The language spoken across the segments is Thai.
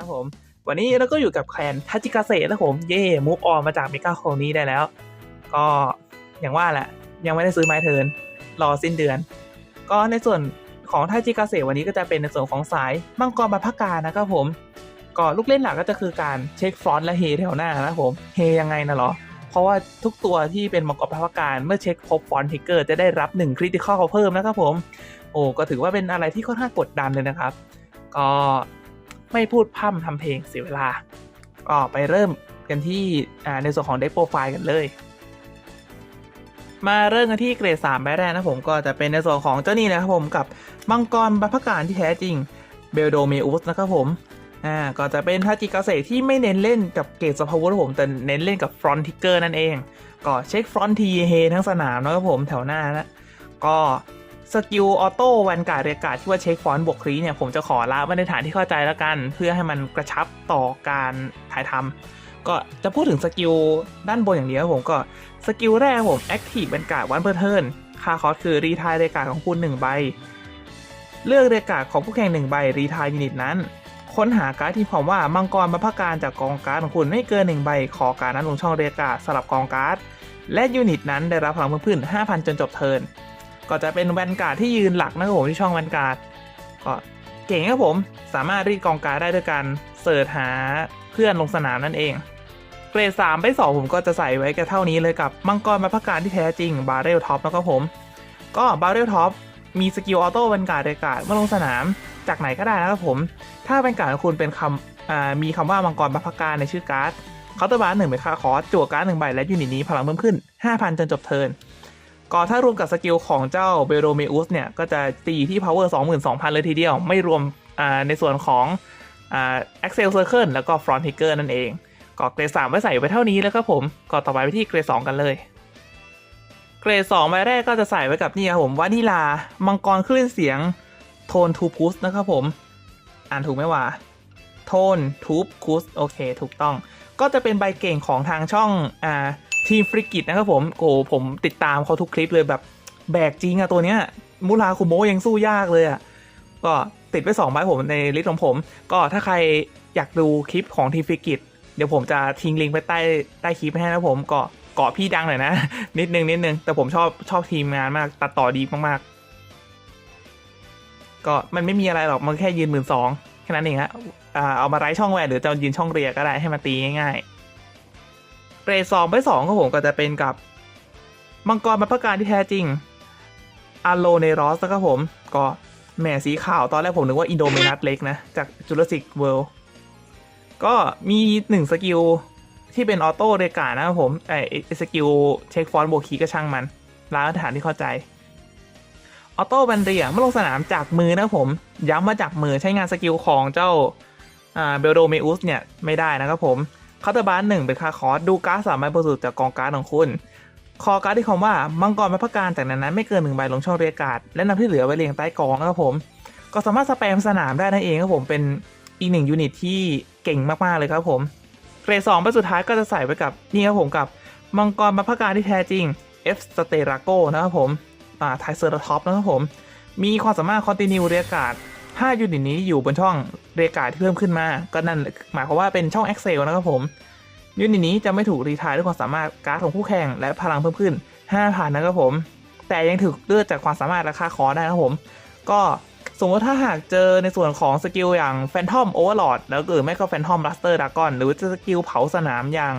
นะครับผม วันนี้เราก็อยู่กับแคนทัจิกาเซนะครับผมเย่มูฟออนมาจากเมกาโคนี้ได้แล้ว ก็อย่างว่าแหละ ยังไม่ได้ซื้อไม้เทินรอสิ้นเดือน ก็ในส่วนของทัจิกาเซวันนี้ก็จะเป็นในส่วนของสายมังกรบรรพกการนะครับผมก็ลูกเล่นหลักก็จะคือการเช็คฟรอนต์และเฮแถวหน้านะครับผมเฮยังไงนะเหรอเพราะว่าทุกตัวที่เป็นมังกรบรรพการเมื่อเช็คครบฟอนต์ทิกเกอร์จะได้รับ1คริติคอลเพิ่มนะครับผมโอ้ก็ถือว่าเป็นอะไรที่ค่อนข้างกดดันเลยนะครับ ก็ ไม่พูดพร่ำทำเพลงเสียเวลา ก็ไปเริ่มกันที่ในส่วนของเด็กโปรไฟล์กันเลย มาเริ่มกันที่เกรด3ใบแรกนะผมก็จะเป็นในส่วนของเจ้านี่นะครับผมกับมังกรบัพการที่แท้จริงเบลโดเมอุสนะครับผมอ่าก็จะเป็นทัจิกาเซที่ไม่เน้นเล่นกับเกรดสภาวะผมแต่เน้นเล่นกับฟรอนทิกเกอร์นั่นเอง ก็เช็คฟรอนทีเฮทั้งสนามนะครับผมแถวหน้านะก็ สกิลออโต้วันการเรียกการที่ว่าเช็คฟอนต์บวกครีเนี่ยผมจะขอละไว้ในฐานที่เข้าใจแล้วกัน เพื่อให้มันกระชับต่อการถ่ายทำก็จะพูดถึงสกิลด้านบนอย่างเดียวผมก็สกิลแรกผมแอคทีฟเป็นการวันเ r อร์เทิร์นค่าคอสคือรีทายเรียกการของคุณ1ใบเลือกเรียกการของผู้แข่ง1ใบรีทายยูนิตนั้น ค้นหาการ์ดที่ความว่ามังกรบรรพการจากกองการ์ดของคุณไม่เกิน1ใบขอการดนั้นลงช่องเรียกการสลับกองการ์ดและยูนิตนั้นได้รับพลังเพิ่มขึ้น5,000 จนจบเทิร์น ก็จะเป็นแวนการ์ดที่ยืนหลักนะครับผมที่ช่องแวนการ์ดก็เก่งครับผมสามารถรีดกองการ์ดได้ด้วยการเสิร์ชหาเพื่อนลงสนามนั่นเอง เกรด3ไป2ผมก็จะใส่ไว้แค่เท่านี้เลยกับมังกรบรรพการที่แท้จริงบาร์เรลท็อปนะครับผม ก็บาร์เรลท็อปมีสกิลออโต้แวนการ์ดเรกาดเมื่อลงสนามจากไหนก็ได้นะครับผม ถ้าแวนการ์ดของคุณเป็นคำมีคำว่ามังกรบรรพการในชื่อการ์ดเคาน์เตอร์บาร์หนึ่งเป็นค่าคอสจั่วการ์ดหนึ่งใบและยูนิตนี้พลังเพิ่มขึ้น 5,000 จนจบเทิร์น ก็ถ้ารวมกับสกิลของเจ้าเบโรเมอุสเนี่ย ก็จะตีที่ power 22,000 เลยทีเดียว ไม่รวมในส่วนของอ่า Axel Circle แล้วก็ Front Trigger นั่นเอง ก็เกรด3ไว้ใส่ไว้เท่านี้แล้วครับผม ก็ต่อไปไปที่เกรด2กันเลย เกรด2ใบแรกก็จะใส่ไว้กับนี่ครับผมวานิลา มังกรคลื่นเสียงโทนทูพุสนะครับผม อ่านถูกไหมวะโทนทูพุสโอเค ถูกต้อง ก็จะเป็นใบเก่งของทางช่องอ่า ทีมฟริกิตนะครับผมโอ้ผมติดตามเขาทุกคลิปเลยแบบแบกจริงอะตัวเนี้ยมูราคุโมยังสู้ยากเลยอะก็ติดไปสองใบผมในลิสต์ของผม ก็ถ้าใครอยากดูคลิปของทีมฟริกิตเดี๋ยวผมจะทิ้งลิงก์ไปใต้ใต้คลิปให้นะผมก็เกาะพี่ดังหน่อยนะ นิดนึงนิดนึงแต่ผมชอบชอบทีมงานมากตัดต่อดีมากๆ ก็มันไม่มีอะไรหรอกมันแค่ยืนหมื่นสองแค่นั้นเองฮะเอามาไร้ช่องแหวนหรือจะยืนช่องเรียก็ได้ให้มาตีง่ายๆ รดสองไปสองของผมก็จะเป็นกับ มังกรบรรพการที่แท้จริงอาโลเนรอสนะครับผม ก็แหมสีขาวตอนแรกผมนึกว่าอินโดเมนัสเล็กนะ จากจูราสสิกเวิลด์ก็มีหนึ่งสกิลที่เป็นออโต้เรกานะครับผมไออสกิลเช็คฟอนต์โบกคีก็ช่างมันร้านฐานที่เข้าใจออโต้บันเรียเมื่อลงสนามจากมือนะผม ย้ำมาจากมือใช้งานสกิลของเจ้าเบลโดเมอุสเนี่ย ไม่ได้นะครับผม คาเตอร์บาร์หนึ่งเป็นค่าคอร์สดูการ์ดสามใบบริสุทธิ์จากกองการ์ดของคุณ คอการ์ดที่คำว่ามังกรบรรพการจากนั้น ไม่เกินหนึ่งใบลงช่องเรียการ์ดและนำที่เหลือไว้เรียงใต้กองนะครับผม ก็สามารถสแปมสนามได้นั่นเองครับผมเป็นอีกหนึ่งยูนิตที่เก่งมากๆเลยครับผมเกรดสองไปสุดท้ายก็จะใส่ไปกับนี่ครับผมกับมังกรบรรพการที่แท้จริง F s t e r a g o นะครับผมอ่าไทเซอร์ท็อปนะครับผมมีความสามารถคอนติเนียเรียกการ์ ด5ยูนิตนี้อยู่บนช่องเรียกาที่เพิ่มขึ้นมา ก็นั่นหมายความว่าเป็นช่อง Excel นะครับผมยูนิตนี้จะไม่ถูกรีทายด้วยความสามารถการ์ดของคู่แข่งและพลังเพิ่มขึ้น5,000นะครับผม แต่ยังถูกเลือกจากความสามารถราคาคอได้นะครับผม ก็สมมติถ้าหากเจอในส่วนของสกิลอย่าง Phantom Overlord แล้วก็ไม่ก็ Phantom Blaster Dragon หรือจะสกิลเผาสนามอย่าง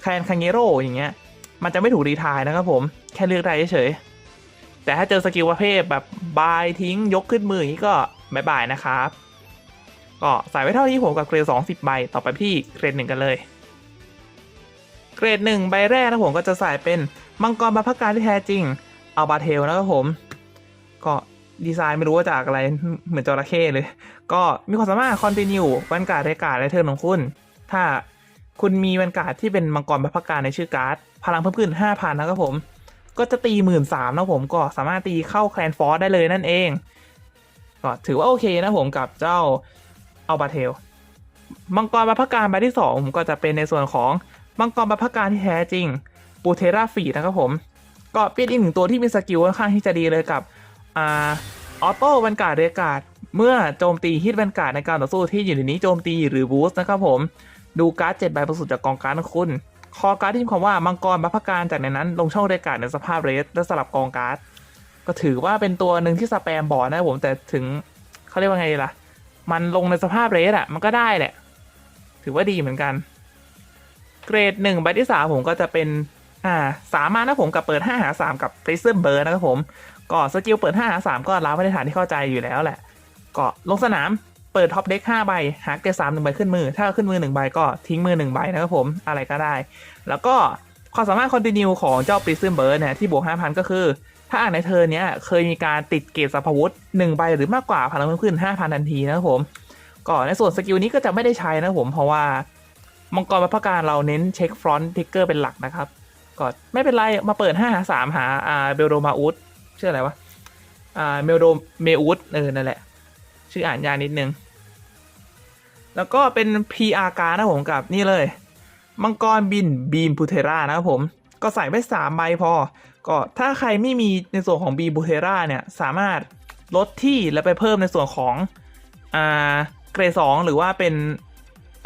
แคนคังเกโรอย่างเงี้ย มันจะไม่ถูกรีทายนะครับผม แค่เลือกได้เฉยแต่ถ้าเจอสกิลประเภทแบบบายทิ้งยกขึ้นมืออย่างนี้ก็ บายบายนะครับ ก็ใส่ไว้เท่านี้ผมกับเกรดสองสิบใบ ต่อไปพี่เกรดหนึ่งกันเลย เกรดหนึ่งใบแรกนะผมก็จะใส่เป็นมังกรบรรพการที่แท้จริง เอัลบาเทลนะครับผม ก็ดีไซน์ไม่รู้ว่าจากอะไรเหมือนจระเข้เลย ก็มีความสามารถคอนติเนียวันการ์ดเรกาดและเทิร์นของคุณ ถ้าคุณมีวันการ์ดที่เป็นมังกรบรรพการในชื่อการ์ด พลังเพิ่มขึ้น 5,000 นะครับผม ก็จะตีหมื่นสามนะผมก็สามารถตีเข้าแคลนฟอร์ได้เลยนั่นเอง ก็ถือว่าโอเคนะผมกับเจ้าอัลบาเทล มังกรบรรพการใบที่2ผมก็จะเป็นในส่วนของมังกรบรรพการที่แท้จริงบูเทราฟีนะครับผม ก็เป็นอีกหนึ่งตัวที่มีสกิลค่อนข้างที่จะดีเลยกับออโต้วันการ์ดเรกาดเมื่อโจมตีฮิตแวนการในการต่อสู้ที่อยู่ในนี้โจมตีหรือบูสต์นะครับผม ดูการ์ดเจ็ดใบบประสุดจากกองการ์ดของคุณ คอการ์ดที่มีความว่ามังกรบัพพการจากในนั้น ลงช่องเรยการ์ดในสภาพเรสและสลับกองการ์ด ก็ถือว่าเป็นตัวหนึ่งที่สแปมบอร์ดนะผมแต่ถึงเขาเรียกว่าไงล่ะ มันลงในสภาพเรสอะมันก็ได้แหละ ถือว่าดีเหมือนกัน เกรดหนึ่งใบที่สามผมก็จะเป็น อ่าสามารถนะผมกับเปิด5หา3กับ Prism Bird นะครับผม ก็สกิลเปิด5หา3ก็รับมาตรฐานที่เข้าใจอยู่แล้วแหละ ก็ลงสนามเปิดท็อปเด็ก5ใบหาเกรดสามหนึ่งใบขึ้นมือ ถ้าขึ้นมือ1ใบก็ทิ้งมือ1ใบนะครับผมอะไรก็ได้ แล้วก็ความสามารถคอนติเนียของเจ้า Prism Bird เนี่ยที่บวก5,000ก็คือ ถ้าอ่านในเทอเนี้ยเคยมีการติดเกรดสัพพวุธ1ใบหรือมากกว่าพลังเพิ่มขึ้น5,000ทันทีนะครับผมก็ในส่วนสกิลนี้ก็จะไม่ได้ใช้นะผมเพราะว่ามังกรบัพพการเราเน้นเช็คฟรอนต์ทิกเกอร์เป็นหลักนะครับก็ไม่เป็นไรมาเปิด5หา3หาอ่าเบลโดมาอุสชื่ออะไรวะอ่าเมลโดเมอุสเออนั่นแหละ ชื่ออ่านยากนิดนึง แล้วก็เป็น PR การนะผมกับนี่เลย มังกรบินบีมพูเทรานะครับผม ก็ใส่ไป3ใบพอ ก็ถ้าใครไม่มีในส่วนของบีมพูเทราเนี่ยสามารถลดที่แล้วไปเพิ่มในส่วนของอ่าเกรดสองหรือว่าเป็น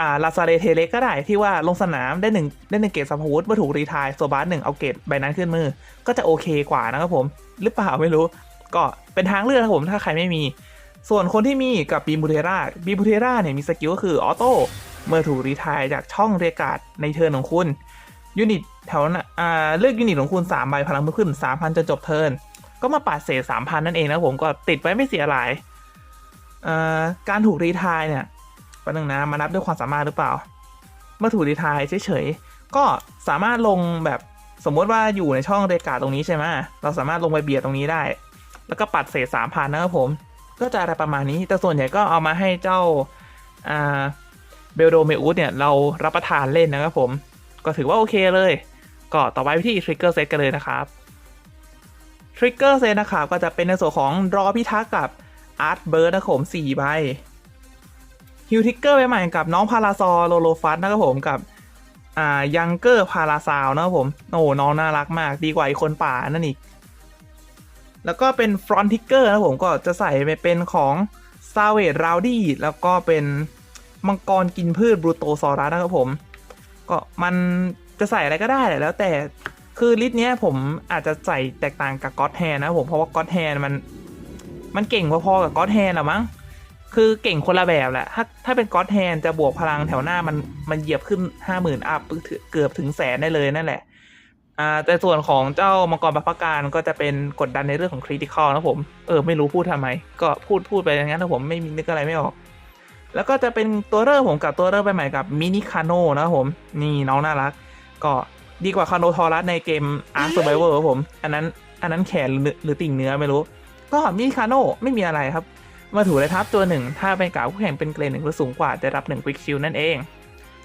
อ่าลาซาเรเทเล็กก็ได้ที่ว่าลงสนามได้หนึ่งได้หนึ่งเกรดสัมภวุธเมื่อถูกรีทายโซบาสหนึ่งเอาเกรดใบนั้นขึ้นมือ ก็จะโอเคกว่านะครับผม หรือเปล่าไม่รู้ ก็เป็นทางเลือกนะครับผมถ้าใครไม่มี ส่วนคนที่มีกับบีบูเทราบีบูเทราเนี่ยมีสกิลก็คือออโต้เมื่อถูกรีทายจากช่องเรียกการ์ดในเทิร์นของคุณ ยูนิตแถวนั้นอ่าเลือกยูนิตของคุณ3ใบพลังเพิ่มขึ้น 3,000จนจบเทิร์นก็มาปาดเศษ3,000 นั่นเองนะผมก็ติดไว้ไม่เสียหลายการถูกรีทายเนี่ยป๊บนึงนะมานับด้วยความสามารถหรือเปล่า เมื่อถูกดีทายเฉยๆ ก็สามารถลงแบบสมมติว่าอยู่ในช่องเรกาตรงนี้ใช่ไหมเราสามารถลงไปเบียดตรงนี้ได้ แล้วก็ปัดเศษสามพันนะครับผม ก็จะอะไรประมาณนี้ แต่ส่วนใหญ่ก็เอามาให้เจ้าอ่าเบลโดเมอุสเนี่ยเรารับประทานเล่นนะครับผม ก็ถือว่าโอเคเลย ก็ต่อไปที่ทริกเกอร์เซตกันเลยนะครับทริกเกอร์เซตนะครับก็จะเป็นในส่วนของรอพิทักษ์กับอาร์ตเบิร์ดนะครับผมสี่ใบฮิวทิกเกอร์ไปใหม่กับน้องพาราซอโลโลฟัสนะครับผมกับอ่ายังเกอร์พาราซาวนะครับผมโอ้โหน้องน่ารักมากดีกว่าไอคนป่านั่นอีก แล้วก็เป็นฟรอนทิกเกอร์นะครับผมก็จะใส่ไปเป็นของซาเวดราวดี้แล้วก็เป็นมังกรกินพืชบรูโตซอรัสนะครับผม ก็มันจะใส่อะไรก็ได้แหละแล้วแต่คือลิสต์เนี้ยผมอาจจะใส่แตกต่างกับก็อตแฮนนะผมเพราะว่าก็อตแฮนมัน มันเก่งพอๆกับก็อตแฮนหรอมั้งคือเก่งคนละแบบแหละ ถ้าถ้าเป็นก็อตแฮนจะบวกพลังแถวหน้ามันมันเหยียบขึ้นห้าหมื่นอัพเกือบถึงแสนได้เลยนั่นแหละอ่าแต่ส่วนของเจ้ามังกรบัพพการก็จะเป็นกดดันในเรื่องของคริติคอลนะผม เออ ไม่รู้พูดทำไม ก็พูดพูดไปอย่างนั้นนะผมไม่มีนึกอะไรไม่ออก แล้วก็จะเป็นตัวเริ่มผมกับตัวเริ่มไปใหม่กับมินิคาโนนะครับผม นี่น้องน่ารัก ก็ดีกว่าคาโนทอรัสในเกม Ark Survivor ครับผม อันนั้นอันนั้นแขนหรือหรือติ่งเนื้อไม่รู้ ก็มินิคาโนไม่มีอะไรครับ มาถูเลยทับตัวหนึ่ง ถ้าเป็นกล่าวผู้แข่งเป็นเกรดหนึ่งหรือสูงกว่าจะรับ1 Quick Shield นั่นเอง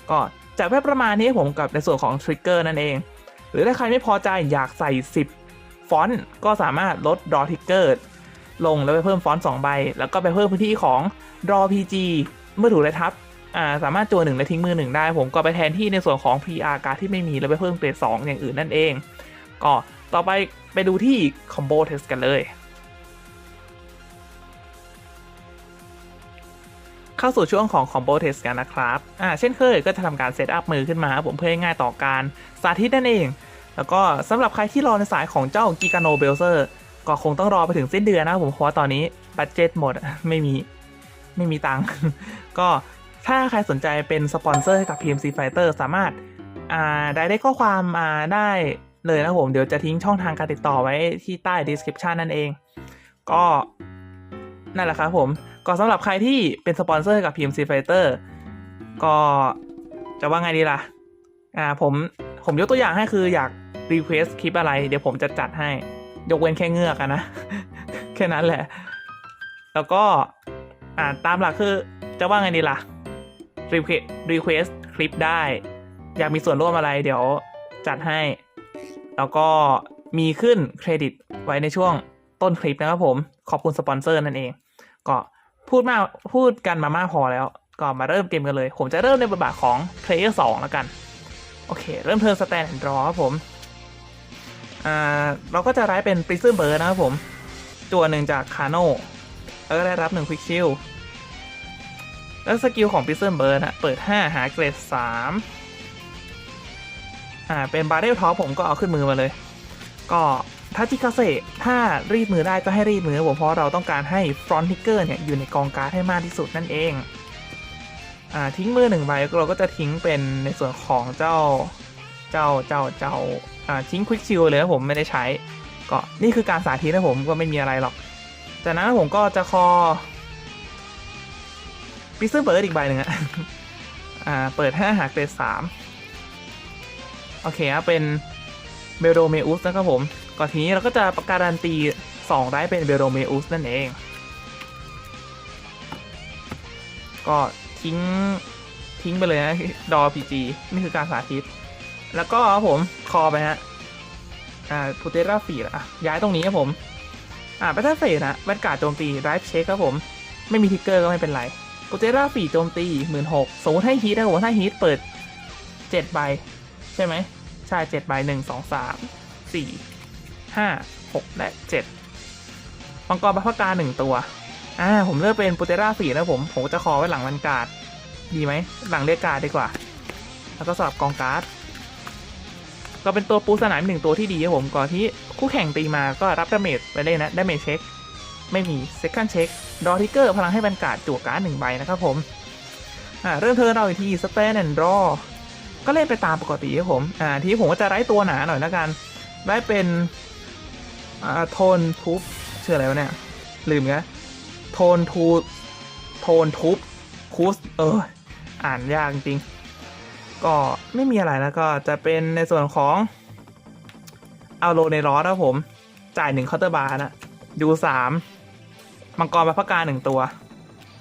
ก็จะไว้ประมาณนี้ผมกับในส่วนของทริกเกอร์นั่นเอง หรือถ้าใครไม่พอใจอยากใส่ 10 ฟอนต์ก็สามารถลด Draw Trigger ลงแล้วไปเพิ่มฟอนต์2ใบ แล้วก็ไปเพิ่มพื้นที่ของ Draw PG เมื่อถูกเลยทับอ่าสามารถจัวหนึ่งและทิ้งมือหนึ่งได้ ผมก็ไปแทนที่ในส่วนของ PR การที่ไม่มีแล้วไปเพิ่มเกรด2อย่างอื่นนั่นเอง ก็ต่อไปไปดูที่ Combo Test กันเลย เข้าสู่ช่วงของ Combo Test กันนะครับอ่าเช่นเคยก็จะทำการเซตอัพมือขึ้นมาผมเพื่อให้ง่ายต่อการสาธิตนั่นเอง แล้วก็สำหรับใครที่รอในสายของเจ้ากิกาโนเบลเซอร์ก็คงต้องรอไปถึงสิ้นเดือนนะผมเพราะตอนนี้บัตเจ็ตหมดไม่มี ไม่มีตังค์ก็ถ้าใครสนใจเป็นสปอนเซอร์ให้กับ PMC Fighter สามารถอ่าได้ได้ข้อความมาได้เลยนะผม เดี๋ยวจะทิ้งช่องทางการติดต่อไว้ที่ใต้ description นั่นเอง ก็นั่นแหละครับผม ก็สำหรับใครที่เป็นสปอนเซอร์ให้กับ PMC Fighter ก็จะว่าไงดีล่ะ อ่าผมผมยกตัวอย่างให้คืออยาก request คลิปอะไร เดี๋ยวผมจะจัดให้ ยกเว้นแค่เงือกนะ แค่นั้นแหละ แล้วก็ อ่าตามหลักคือจะว่าไงดีล่ะ request request คลิปได้ อยากมีส่วนร่วมอะไรเดี๋ยวจัดให้ แล้วก็มีขึ้นเครดิตไว้ในช่วงต้นคลิปนะครับผม ขอบคุณสปอนเซอร์นั่นเอง ก็พูดมาพูดกันมามากพอแล้ว ก็มาเริ่มเกมกันเลย ผมจะเริ่มในบทบาทของ Player 2 แล้วกัน โอเค เริ่มเทิร์นสแตนด์รอครับผม อ่า เราก็จะไร้เป็น Prism Bird นะครับผม ตัวหนึ่งจากคาโน แล้วก็ได้รับหนึ่งควิกชิลแล้วสกิลของพิซเซิลเบิร์ดอะเปิด 5 หาเกรด3อ่าเป็นบาร์เรลท็อปผมก็เอาขึ้นมือมาเลย ก็ถ้าจิกาเซถ้ารีดมือได้ก็ให้รีดมือผมเพราะเราต้องการให้ฟรอนทิกเกอร์เนี่ยอยู่ในกองการ์ดให้มากที่สุดนั่นเองอ่าทิ้งมือหนึ่งใบเราก็จะทิ้งเป็นในส่วนของเจ้าเจ้าเจ้าเจ้าอ่าทิ้งควิกชิลเลยนะผมไม่ได้ใช้ ก็นี่คือการสาธิตนะผมก็ไม่มีอะไรหรอก จากนั้นผมก็จะคอพิซซ่าเบิร์ดอีกใบหนึ่งอะอ่า เปิดห้าหาเกรดสามโอเคครับเป็นเบลโดเมอุสนะครับผม ก่อนทีนี้เราก็จะประการันตีสองได้เป็นเบลโดเมอุสนั่นเอง ก็ทิ้งทิ้งไปเลยนะ ดอพีจีนี่คือการสาธิต แล้วก็ผมคอไปฮะ อ่าพูเตราฟีดอะ ย้ายตรงนี้ครับผม อ่าแบตเตอร์เฟสนะแวนการ์ดโจมตีไรฟ์เช็คครับผม ไม่มีทิกเกอร์ก็ไม่เป็นไรพูเตราฟีโจมตีหมื่นหกสมมติให้ฮีทนะผมถ้าฮีทเปิดเจ็ดใบ ใช่ไหมใช่เจ็ดใบหนึ่งสองสามสี่ห้าหกและเจ็ดมังกรบัฟกาหนึ่งตัว อ่า ผมเลือกเป็นปูเตราฟีนะผม ผมจะคอไว้หลังวันการ์ด ดีไหม หลังเรียกการ์ดดีกว่า แล้วก็สลับกองการ์ด ก็เป็นตัวปูสนามหนึ่งตัวที่ดีครับผมก่อนที่คู่แข่งตีมาก็รับดาเมจไปเลยนะดาเมจเช็คไม่มีเซคันด์เช็คดอทิกเกอร์พลังให้บรรกาศจั่วการ์ดหนึ่งใบนะครับผมอ่าเริ่มเทิร์นเราอีกทีสเตนแอนด์รอก็เล่นไปตามปกติครับผมอ่าที่ผมก็จะไร้ตัวหนาหน่อยแล้วกันได้เป็นอ่าโทนทูบชื่ออะไรวะเนี่ย ลืมนะโทนทูโทนทูบคูสเอออ่านยากจริง ก็ไม่มีอะไรแล้วก็จะเป็นในส่วนของเอาโลในรอสครับผม จ่ายหนึ่งเคาน์เตอร์บาร์นะดูสามมังกรมาพักการหนึ่งตัว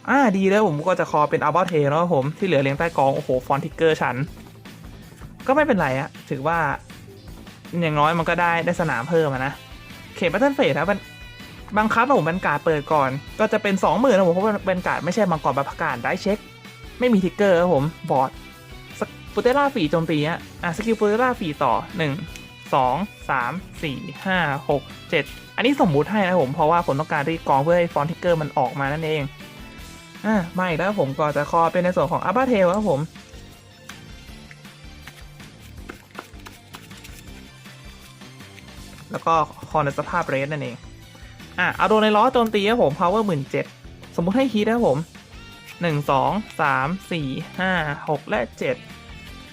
อ่าดีแล้วผมก็จะคอเป็นอัลบั้เทแล้วผมที่เหลือเลี้ยงใต้กอง โอ้โห ฟอนติกเกอร์ฉัน ก็ไม่เป็นไรอะถือว่า อย่างน้อยมันก็ได้ได้สนามเพิ่มนะ เขตแบทเทิลเฟสครับมันบังคับผมบรรกาศเปิดก่อน ก็จะเป็นสองหมื่นนะผมเพราะบรรกาศไม่ใช่มังกรแบบประกาศได้เช็ค ไม่มีทิกเกอร์ครับผมบอร์ด ปูเตล่าฝีโจมตีอะอะสกิลปูเตล่าฝีต่อหนึ่งสองสามสี่ห้าหกเจ็ดอันนี้สมมุติให้นะผมเพราะว่าผมต้องการรีดกองเพื่อให้ฟอนติกเกอร์มันออกมานั่นเองอะไม่แล้วผมก็จะคอเป็นในส่วนของอัปเปอร์เทลครับผมแล้วก็คอในสภาพเรสนั่นเอง อะ เอาโดนในล้อโจมตีครับผม power หมื่นเจ็ดสมมุติให้ฮีทครับผมหนึ่งสองสามสี่ห้าหกและเจ็ด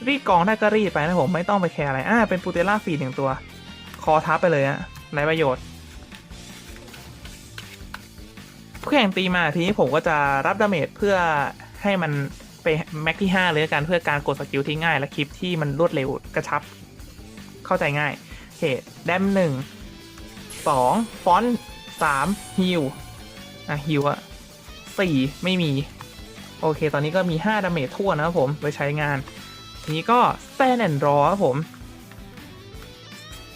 รีดกองได้ก็รีดไปนะผมไม่ต้องไปแคร์อะไรอะเป็นปูเตล่าฟีดหนึ่งตัว คอทับไปเลยอะไรประโยชน์ผู้แข่งตีมาทีนี้ผมก็จะรับดาเมจเพื่อให้มันไปแม็กที่ 5 เลยกันเพื่อการกดสกิลที่ง่าย และคลิปที่มันรวดเร็วกระชับ เข้าใจง่ายโอเคแดมหนึ่งสองฟอนสามฮิวอะฮิวอะสี่ไม่มี โอเค ตอนนี้ก็มี 5 ดาเมจทั่วนะครับผมไว้ใช้งาน นี้ก็แ a นแอนด์รอครับผม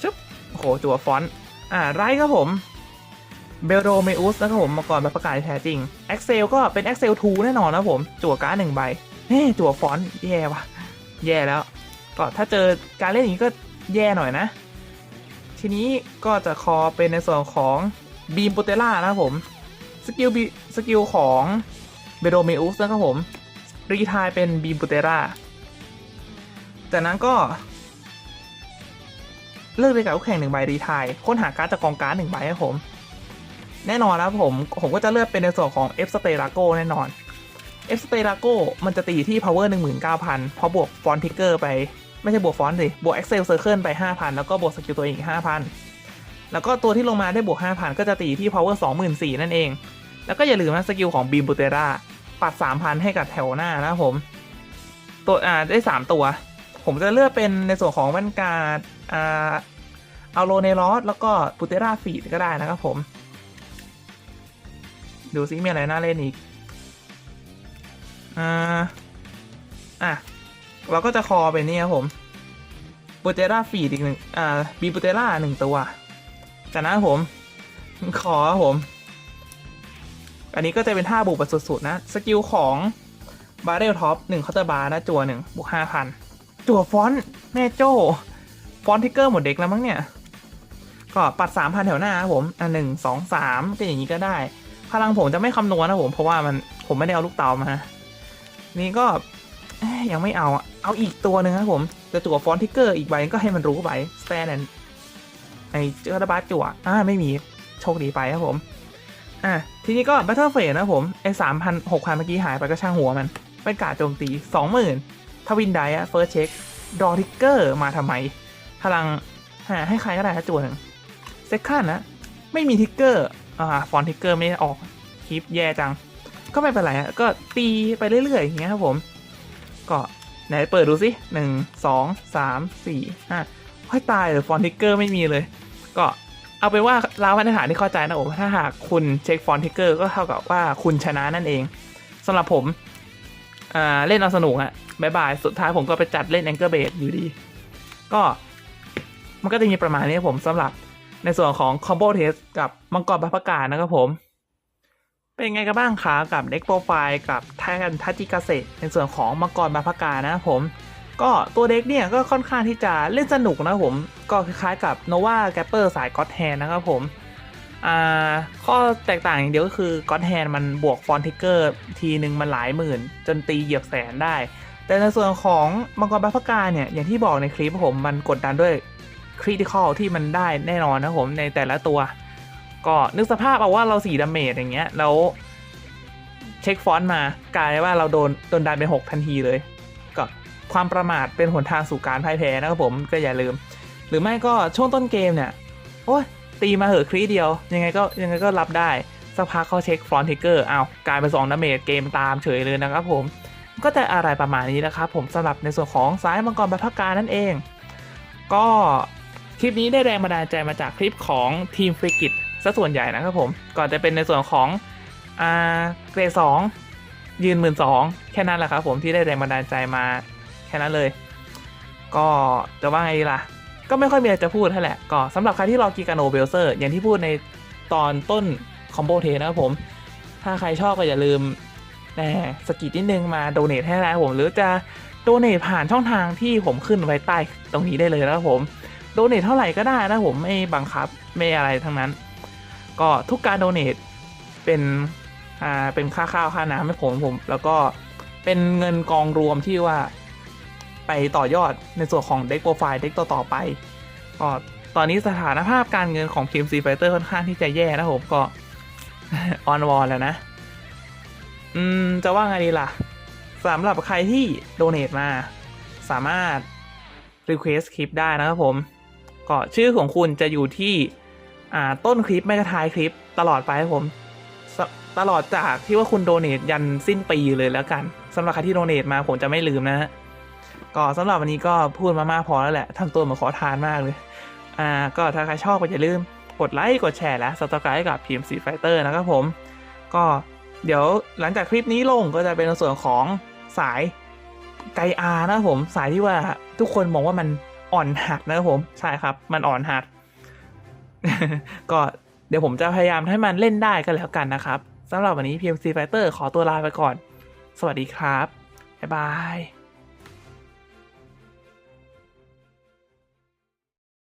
ชึบโอ้โหจั่วฟอนต์อ่าไรครับผมเบลโดเมอุสนะครับผมมาก่อนแบบประกาศแท้จริง Excel ก็เป็น Excel 2 แน่นอนนะผม จั่วการ์ดหนึ่งใบเฮ้จั่วฟอนต์แย่ว่ะแย่แล้ว ก็ถ้าเจอการเล่นอย่างนี้ก็แย่หน่อยนะ ทีนี้ก็จะคอเป็นในส่วนของบีมโปเตล่านะครับผมสกิลบีสกิลของเบโดเมอุสนะครับผมรีทายเป็นบีมโปเตล่า จากนั้นก็เลือกเลยกับคู่แข่งหนึ่งใบรีทายค้นหาการ์ดจากกองการ์ดหนึ่งใบให้ผม แน่นอนแล้วผม ผมก็จะเลือกเป็นในส่วนของ F s t e l a g o แน่นอน F s t e l a g o มันจะตีที่ power 19,000เพราะบวกฟอนติกเกอร์ไป ไม่ใช่บวกฟอนสิ บวก Excel Circle ไป 5,000 แล้วก็บวกสกิลตัวเองอีก 5,000 แล้วก็ตัวที่ลงมาได้บวก 5,000 ก็จะตีที่ power 24,000 นั่นเอง แล้วก็อย่าลืมนะสกิลของ Beam b u t e r a ปัด 3,000 ให้กับแถวหน้านะครับผม ตัวอ่าได้ 3 ตัว ผมจะเลือกเป็นในส่วนของแว่นการ์ดอาเอาโลเนลอสแล้วก็ปูเตราฟีดก็ได้นะครับผม ดูซิมีอะไรน่าเล่นอีกอ่าอะ เราก็จะคอเป็นนี่ครับผมปูเตราฟีดอีกหนึ่งอ่าบีปูเตราหนึ่งตัว จากนั้นผมขอครับผม อันนี้ก็จะเป็นท่าบุกแบบสุดๆนะ สกิลของบาร์เรลท็อปหนึ่งเคาน์เตอร์บาร์นะจัวหนึ่งบวกห้าพัน จัวฟอนต์แม่โจ้ ฟอนต์ทิกเกอร์หมดเด็กแล้วมั้งเนี่ย ก็ปัดสามพันแถวหน้าครับผมอะหนึ่งสองสามก็อย่างนี้ก็ได้ พลังผมจะไม่คำนวณนะผม เพราะว่ามันผมไม่ได้เอาลูกเต๋ามา นี่ก็ยังไม่เอา เอาอีกตัวหนึ่งครับผมจะจั่วฟอนทิกเกอร์อีกใบก็ให้มันรู้ไปสแตนแอนไอเจอระบาดจั่วอ่าไม่มีโชคดีไปครับผมอะทีนี้ก็บัตเทอร์เฟสนะผมไอสามพันหกพันเมื่อกี้หายไปก็ช่างหัวมันเป็นการโจมตีสองหมื่น ทวินไดอะเฟิร์สเช็คดอทิกเกอร์มาทำไม พลังหาให้ใครก็ได้ถ้าจวหนึ่งเซคันนะ ไม่มีทิกเกอร์ อ่า ฟอนทิกเกอร์ไม่ออกคลิปแย่จัง ก็ไม่เป็นไรฮะก็ตีไปเรื่อยๆ อย่างเงี้ยครับผม ก็ไหนเปิดดูสิหนึ่งสองสามสี่ห้าค่อยตายเลยฟอนทิกเกอร์ไม่มีเลย ก็เอาเป็นว่าลาวันฐานที่เข้าใจนะผมถ้าหากคุณเช็คฟอนทิกเกอร์ก็เท่ากับว่าคุณชนะนั่นเองสำหรับผม อ่าเล่นเอาสนุกอะบายบายสุดท้ายผมก็ไปจัดเล่นแองเกอร์เบดอยู่ดี ก็มันก็จะมีประมาณนี้ผมสำหรับในส่วนของ Combo Test กับมังกรบัพกานะครับผม เป็นไงกันบ้างคะกับเด็กโปรไฟล์กับแทนทัจิกาเซในส่วนของมังกรบัพกานะครับผม ก็ตัวเด็กเนี่ยก็ค่อนข้างที่จะเล่นสนุกนะครับผม ก็คล้ายๆกับ Nova g a p p e r สาย God Hand นะครับผม ข้อแตกต่างอย่างเดียวก็คือ God Hand มันบวกฟอนทิกเกอร์ทีหนึ่งมันหลายหมื่น จนตีเหยียบแสนได้ แต่ในส่วนของมังกรบัพกาเนี่ย อย่างที่บอกในคลิปผมมันกดดันด้วยคริติคอลที่มันได้แน่นอนนะผมในแต่ละตัว ก็นึกสภาพเอาว่าเราสี่ดาเมจอย่างเงี้ยแล้วเช็คฟอนต์มากลายว่าเราโดนโดนดันไปหกทันทีเลย ก็ความประมาทเป็นหนทางสู่การพ่ายแพ้นะครับผมก็อย่าลืม หรือไม่ก็ช่วงต้นเกมเนี่ยโอ้ย ตีมาเหอะครีเดียว ยังไงก็ยังไงก็รับได้ สักพักเขาเช็คฟรอนทิกเกอร์อ้าวกลายเป็นสองดาเมจเกมตามเฉยเลยนะครับผม ก็จะอะไรประมาณนี้นะครับผมสำหรับในส่วนของซ้ายมังกรบัพกานั่นเอง ก็คลิปนี้ได้แรงบันดาลใจมาจากคลิปของทีมฟริกิตซะส่วนใหญ่นะครับผม ก่อนจะเป็นในส่วนของอ่าเกรดสองยืนหมื่นสองแค่นั้นแหละครับผมที่ได้แรงบันดาลใจมาแค่นั้นเลย ก็จะว่าไงดีล่ะ ก็ไม่ค่อยมีอะไรจะพูดเท่าแหละก็สำหรับใครที่รอกีกาโนเบลเซอร์ อย่างที่พูดในตอนต้นคอมโบเทนะครับผม ถ้าใครชอบก็อย่าลืมแหมสกิดนิดนึงมาโดเนทให้ได้ผมหรือจะโดเนทผ่านช่องทางที่ผมขึ้นไว้ใต้ตรงนี้ได้เลยนะครับผมโดเนทเท่าไหร่ก็ได้นะผมไม่บังคับไม่อะไรทั้งนั้น ก็ทุกการโดเนทเป็นอ่าเป็นค่าข้าวค่าน้ำให้ผมผม แล้วก็เป็นเงินกองรวมที่ว่า ไปต่อยอดในส่วนของเด็กโปรไฟล์เด็กต่อ ๆ ไปก็ตอนนี้สถานภาพการเงินของทีมซีไฟเตอร์ค่อนข้างที่จะแย่นะผมก็ออนวอลแล้วนะ อืม จะว่าไงดีล่ะสำหรับใครที่โดเน a มา สามารถ Request คลิปได้นะครับผม ก็ชื่อของคุณจะอยู่ที่อ่าต้นคลิปไม่กระท้ายคลิปตลอดไปครับผม ตลอดจากที่ว่าคุณโดเน a ยันสิ้นปีเลยแล้วกันสำหรับใครที่โดเน a มาผมจะไม่ลืมนะฮะ ก็สำหรับวันนี้ก็พูดมามากพอแล้วแหละทำตัวเหมือนขอทานมากเลย อ่า ก็ถ้าใครชอบก็อย่าลืมกดไลค์ กดแชร์และสต s ไ r i b e กับ PMC Fighter นะครับผม ก็เดี๋ยวหลังจากคลิปนี้ลงก็จะเป็นในส่วนของสายไกอานะครับผม สายที่ว่าทุกคนมองว่ามันอ่อนหัดนะครับผม ใช่ครับ มันอ่อนหัด ก็เดี๋ยวผมจะพยายามให้มันเล่นได้ก็แล้วกันนะครับสำหรับวันนี้ PMC Fighter ขอตัวลาไปก่อน สวัสดีครับ บ๊ายบาย